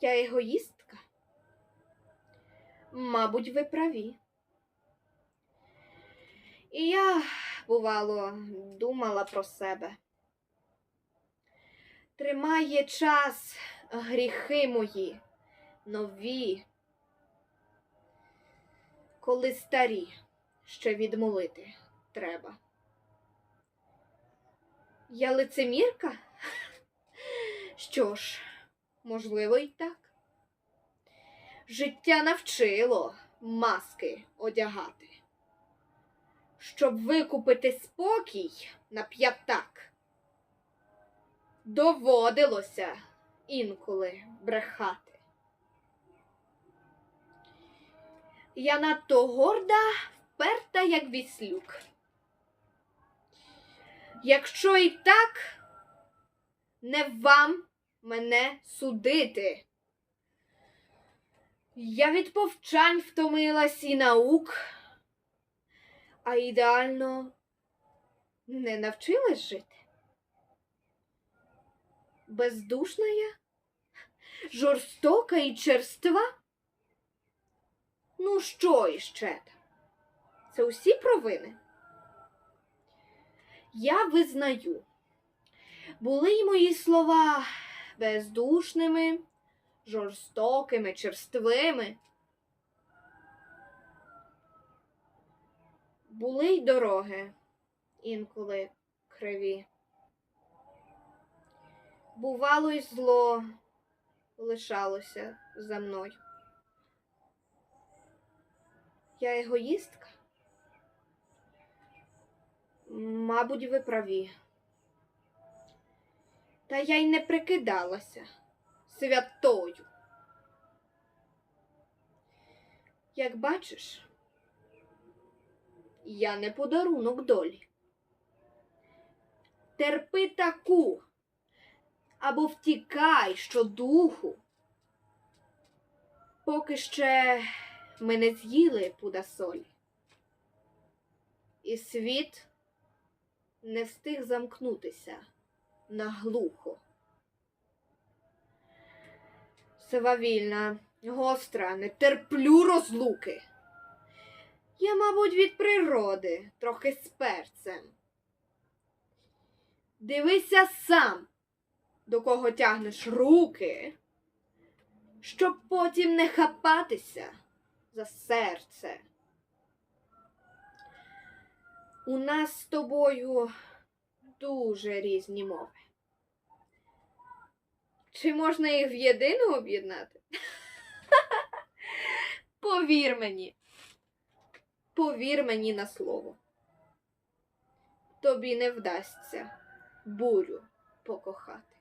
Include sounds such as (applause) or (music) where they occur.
Я егоїстка? Мабуть, ви праві. І я, бувало, думала про себе. Тримає час гріхи мої, нові, коли старі ще відмолити треба. Я лицемірка? Що ж, можливо, і так. Життя навчило маски одягати. Щоб викупити спокій на п'ятак, доводилося інколи брехати. Я надто горда, вперта, як віслюк. Якщо і так, не вам мене судити. Я від повчань втомилась і наук, а ідеально не навчилась жити. Бездушна я, жорстока і черства. Ну, що іще там? Це усі провини. Я визнаю, були й мої слова бездушними, жорстокими, черствими. Були й дороги інколи криві. Бувало, й зло лишалося за мною. Я егоїстка? Мабуть, ви праві. Та я й не прикидалася святою. Як бачиш, я не подарунок долі. Терпи таку або втікай щодуху, поки ще ми не з'їли пуда солі. І світ не встиг замкнутися наглухо. Свавільна, гостра, не терплю розлуки. Я, мабуть, від природи, трохи з перцем. Дивися сам, до кого тягнеш руки, щоб потім не хапатися за серце. У нас з тобою дуже різні мови. Чи можна їх в єдину об'єднати? (laughs) Повір мені. Повір мені на слово. Тобі не вдасться бурю покохати.